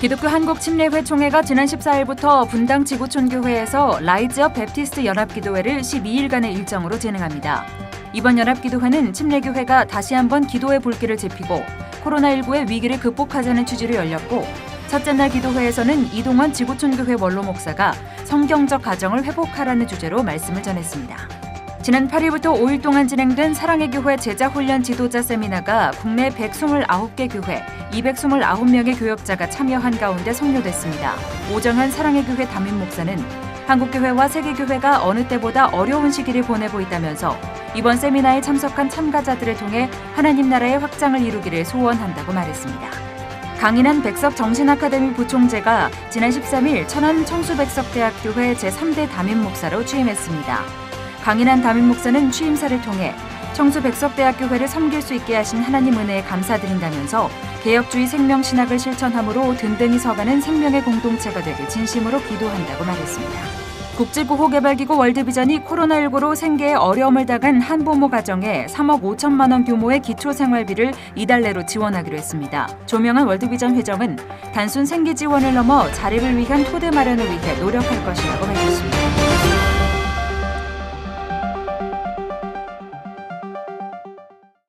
기독교 한국 침례회 총회가 지난 14일부터 분당 지구촌교회에서 라이즈업 베프티스트 연합기도회를 12일간의 일정으로 진행합니다. 이번 연합기도회는 침례교회가 다시 한번 기도의 불길을 지피고 코로나19의 위기를 극복하자는 취지로 열렸고 첫째 날 기도회에서는 이동원 지구촌교회 원로 목사가 성경적 가정을 회복하라는 주제로 말씀을 전했습니다. 지난 8일부터 5일 동안 진행된 사랑의 교회 제자 훈련 지도자 세미나가 국내 129개 교회 229명의 교역자가 참여한 가운데 성료됐습니다. 오정한 사랑의 교회 담임 목사는 한국교회와 세계교회가 어느 때보다 어려운 시기를 보내고 있다면서 이번 세미나에 참석한 참가자들을 통해 하나님 나라의 확장을 이루기를 소원한다고 말했습니다. 강인한 백석 정신아카데미 부총재가 지난 13일 천안 청수백석대학교회 제3대 담임 목사로 취임했습니다. 강인한 담임 목사는 취임사를 통해 청수백석대학교회를 섬길 수 있게 하신 하나님 은혜에 감사드린다면서 개혁주의 생명 신학을 실천함으로 든든히 서가는 생명의 공동체가 되길 진심으로 기도한다고 말했습니다. 국제구호개발기구 월드비전이 코로나19로 생계에 어려움을 당한 한부모 가정에 3억 5천만 원 규모의 기초생활비를 이달 내로 지원하기로 했습니다. 조명한 월드비전 회장은 단순 생계 지원을 넘어 자립을 위한 토대 마련을 위해 노력할 것이라고 밝혔습니다.